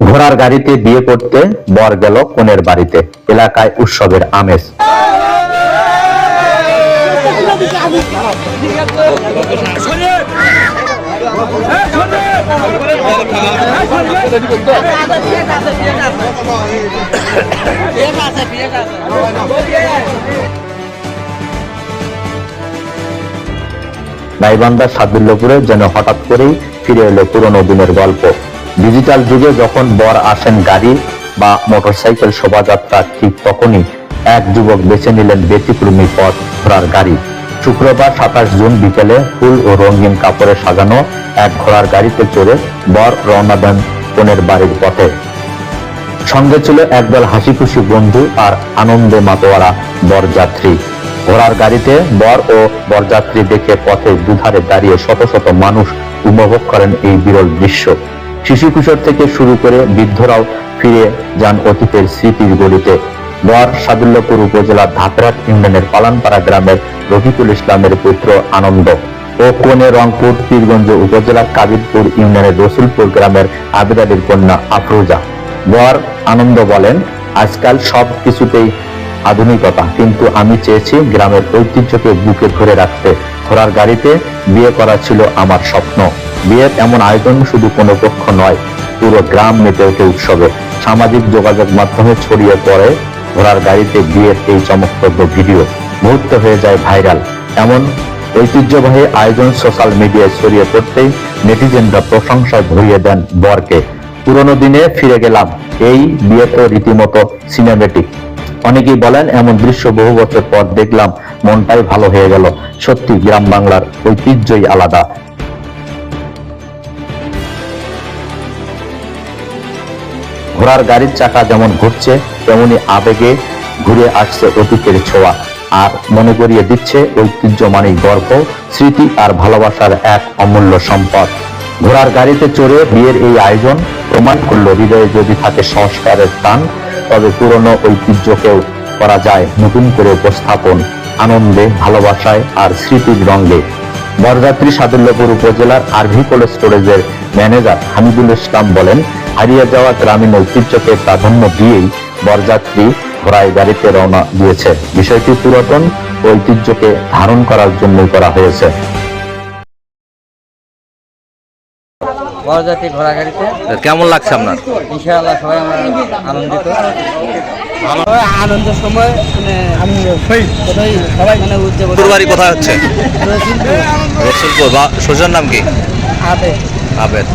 ঘোড়ার গাড়িতে বিয়ে করতে বর গেল কনের বাড়িতে। এলাকায় উৎসবের আমেজ। গাইবান্ধার সাদুল্যপুরে যেন হঠাৎ করেই ফিরে এলো পুরনো দিনের গল্প। ডিজিটাল যুগে যখন বর আসেন গাড়ি বা মোটরসাইকেল শোভাযাত্রা, ঠিক তখনই এক যুবক বেছে নিলেন ব্যতিক্রমী পথ ঘোড়ার গাড়ি। শুক্রবার সাতাশ জুন বিকেলে ফুল ও রঙিন কাপড়ে সাজানো এক ঘোড়ার গাড়িতে চড়ে বর রওনা দেন কনের বাড়ির পথে। সঙ্গে ছিল একদল হাসি খুশি বন্ধু আর আনন্দে মাতোয়ারা বরযাত্রী। ঘোড়ার গাড়িতে বর ও বরযাত্রী দেখে পথে দুধারে দাঁড়িয়ে শত শত মানুষ উপভোগ করেন এই বিরল দৃশ্য। শিশু কিশোর থেকে শুরু করে বৃদ্ধরাও ফিরে যান অতীতের স্মৃতির গলিতে। বর সাদুল্যপুর উপজেলার ধাপরাট ইউনিয়নের পালানপাড়া গ্রামের রফিকুল ইসলামের পুত্র আনন্দ ও কোনে রংপুর, পীরগঞ্জ উপজেলার কাবিরপুর ইউনিয়নের রসুলপুর গ্রামের আবির কন্যা আফরোজা। বর আনন্দ বলেন, আজকাল সব কিছুতেই আধুনিকতা, কিন্তু আমি চেয়েছি গ্রামের ঐতিহ্যকে বুকে ধরে রাখতে। ঘোড়ার গাড়িতে বিয়ে করা ছিল আমার স্বপ্ন। বিয়ের এমন আয়োজন শুধু কোনো পক্ষ নয়, পুরো গ্রাম মেতে ওঠে উৎসবে। সামাজিক যোগাযোগ মাধ্যমে ছড়িয়ে পড়ে ঘোড়ার গাড়িতে বিয়ের এই চমকপ্রদ ভিডিও। মুহূর্ত হয়ে যায় ভাইরাল। এমন ঐতিহ্যবাহী আয়োজন সোশ্যাল মিডিয়ায় ছড়িয়ে পড়তেই নেটিজেনরা প্রশংসায় ভরিয়ে দেন বরকে। পুরনো দিনে ফিরে গেলাম। এই বিয়ে তো রীতিমতো সিনেমেটিক। অনেকেই বলেন, এমন দৃশ্য বহু বছর পর দেখলাম, মনটাই ভালো হয়ে গেল। সত্যি গ্রাম বাংলার ঐতিহ্যই আলাদা। ঘোড়ার গাড়ির চাকা যেমন ঘুরছে, তেমনি আবেগে ঘুরে আসছে অতীতের ছোঁয়া। আর মনে করিয়ে দিচ্ছে ঐতিহ্য মানে গর্ব স্মৃতি আর ভালোবাসার এক অমূল্য সম্পদ। ঘোড়ার গাড়িতে চড়ে বিয়ের এই আয়োজন প্রমাণ করল, হৃদয়ে যদি থাকে সংস্কারের টান, তবে পুরনো ঐতিহ্যকেও করা যায় নতুন করে উপস্থাপন। আনন্দে, ভালোবাসায় আর স্মৃতির রঙ্গে বরযাত্রী সাদুল্যপুর উপজেলার আরভি কোল্ড স্টোরেজের ম্যানেজার হামিদুল ইসলাম বলেন, হারিয়ে যাওয়া গ্রামীণ ঐতিহ্যকে প্রাধান্য দিয়েই বরযাত্রী ঘোড়ায় গাড়িতে রওনা দিয়েছে। বিষয়টি পুরাতন ঐতিহ্যকে ধারণ করার জন্যই করা হয়েছে। বরযাত্রী ঘোড়া গাড়িতে কেমন লাগছে আপনার? ইনশাআল্লাহ সবাই আমরা আনন্দিত। আনন্দের সময় মানে সবাই মানে উদযাপন কোথায় হচ্ছে? রসুলপুর, রসুলপুর। বা শ্বশুর নাম কি? আবেদ। আবেদ।